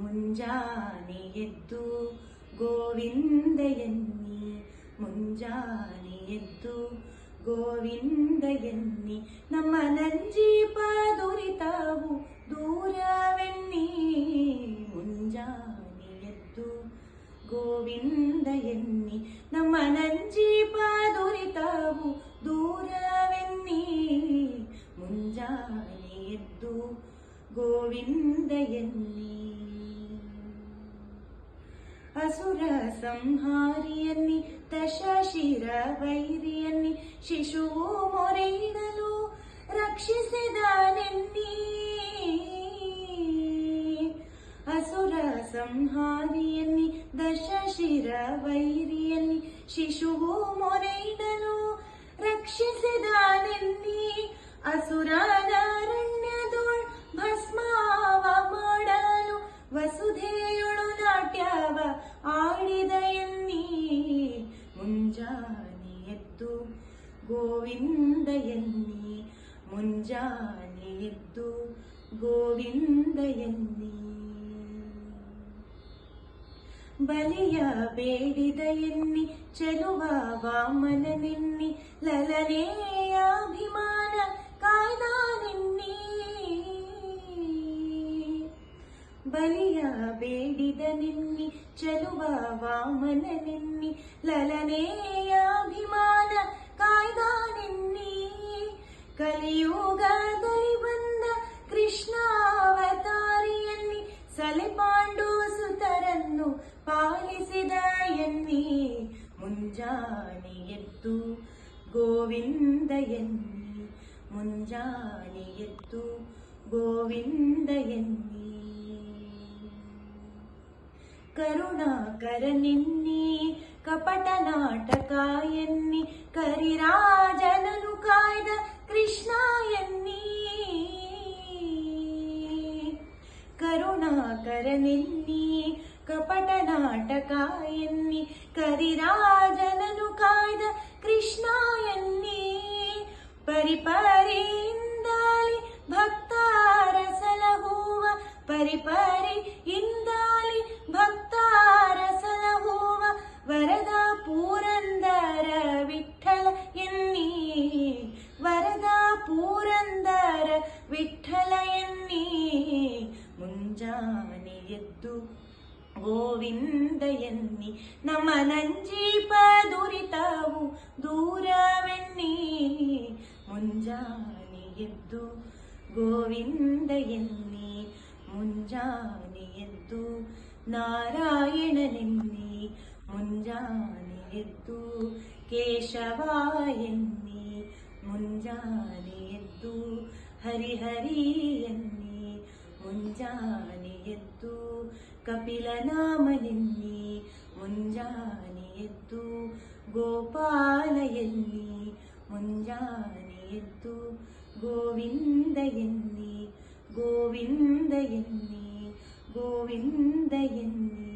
ಮುಂಜಾನೆ ಎದ್ದು ಗೋವಿಂದ ಎನ್ನಿ ಮುಂಜಾನೆ ಎದ್ದು ಗೋವಿಂದ ಎನ್ನಿ ನಮ್ಮ ನಂಜೀಪ ದುರಿತಾವು ದೂರವೆನ್ನಿ ಮುಂಜಾನೆ ಎದ್ದು ಗೋವಿಂದ ಎನ್ನಿ ನಮ್ಮ ನಂಜೀಪ ದುರಿತಾವು ದೂರವೆನ್ನಿ ಮುಂಜಾನೆ ಎದ್ದು ಗೋವಿಂದ ಎನ್ನಿ ಅಸುರ ಸಂಹಾರಿಯನ್ನಿ ದಶಶಿರ ವೈರಿಯನ್ನಿ ಶಿಶುವು ಮೊರೆಯಿಡಲು ರಕ್ಷಿಸಿದಾನೆನ್ನಿ. ಅಸುರ ಸಂಹಾರಿಯನ್ನಿ ದಶಶಿರ ವೈರಿಯನ್ನಿ ಶಿಶುವು ಮೊರೆಯಿಡಲು ರಕ್ಷಿಸಿದನೆನ್ನಿ. ಅಸುರನಾರಣ್ಯದೋಳ್ ಆಡಿದ ಎನ್ನಿ ಮುಂಜಾನೆ ಎದ್ದು ಗೋವಿಂದ ಎನ್ನಿ ಮುಂಜಾನೆ ಎದ್ದು ಗೋವಿಂದ ಎನ್ನಿ ಬಲಿಯ ಬೇಡಿದ ಎನ್ನಿ ಚೆಲುವ ವಾಮನ ನಿನ್ನಿ ಲಲನೆಯ ಅಭಿಮಾನ ಕಾಯ್ದ ನಿನ್ನಿ ಬಲಿಯ ಬೇಡಿದ ನಿನ್ನಿ ಚಲುವ ವಾಮನ ನಿನ್ನಿ ಲಲನೆಯ ಅಭಿಮಾನ ಕಾಯ್ದ ನಿನ್ನಿ ಕಲಿಯುಗದಲ್ಲಿ ಬಂದ ಕೃಷ್ಣಾವತಾರಿಯಲ್ಲಿ ಸಲೆಪಾಂಡು ಸುತರನ್ನು ಪಾಲಿಸಿದ ಎನ್ನಿ. ಮುಂಜಾನೆ ಎದ್ದು ಗೋವಿಂದ ಎನ್ನಿ, ಮುಂಜಾನೆ ಎದ್ದು ಗೋವಿಂದ ಎನ್ನಿ. ಕರುಣಾಕರ ನಿನ್ನಿ ಕಪಟ ನಾಟಕ ಎನ್ನಿ ಕರಿರಾಜನನು ಕಾಯ್ದ ಕೃಷ್ಣ ಎನ್ನಿ ಕರುಣಾಕರ ನಿನ್ನಿ ಕಪಟ ನಾಟಕ ಎನ್ನಿ ಕರಿರಾಜನನು ಕಾಯ್ದ ಕೃಷ್ಣ ಎನ್ನಿ ಪರಿಪರಿಯಿಂದಾಲಿ ಭಕ್ತಾರ ಸಲಹುವ ಪರಿಪರಿ ಇಂದಾಲಿ ಎದ್ದು ಗೋವಿಂದ ಎನ್ನಿ ನಮ್ಮ ನಂಜೀಪ ದುರಿತಾವು ದೂರವೆನ್ನಿ ಮುಂಜಾನೆ ಎದ್ದು ಗೋವಿಂದ ಎನ್ನಿ ಮುಂಜಾನೆ ಎದ್ದು ನಾರಾಯಣನೆನ್ನಿ ಮುಂಜಾನೆ ಎದ್ದು ಕೇಶವ ಎನ್ನಿ ಮುಂಜಾನೆ ಎದ್ದು ಹರಿಹರಿ ಎನ್ನಿ ಮುಂಜಾನೆ ಎದ್ದು ಕಪಿಲನಾಮನೆನ್ನಿ ಮುಂಜಾನೆ ಎದ್ದು ಗೋಪಾಲ ಎನ್ನಿ ಮುಂಜಾನೆ ಎದ್ದು ಗೋವಿಂದ ಎನ್ನಿ ಗೋವಿಂದ ಎನ್ನಿ ಗೋವಿಂದ ಎನ್ನಿ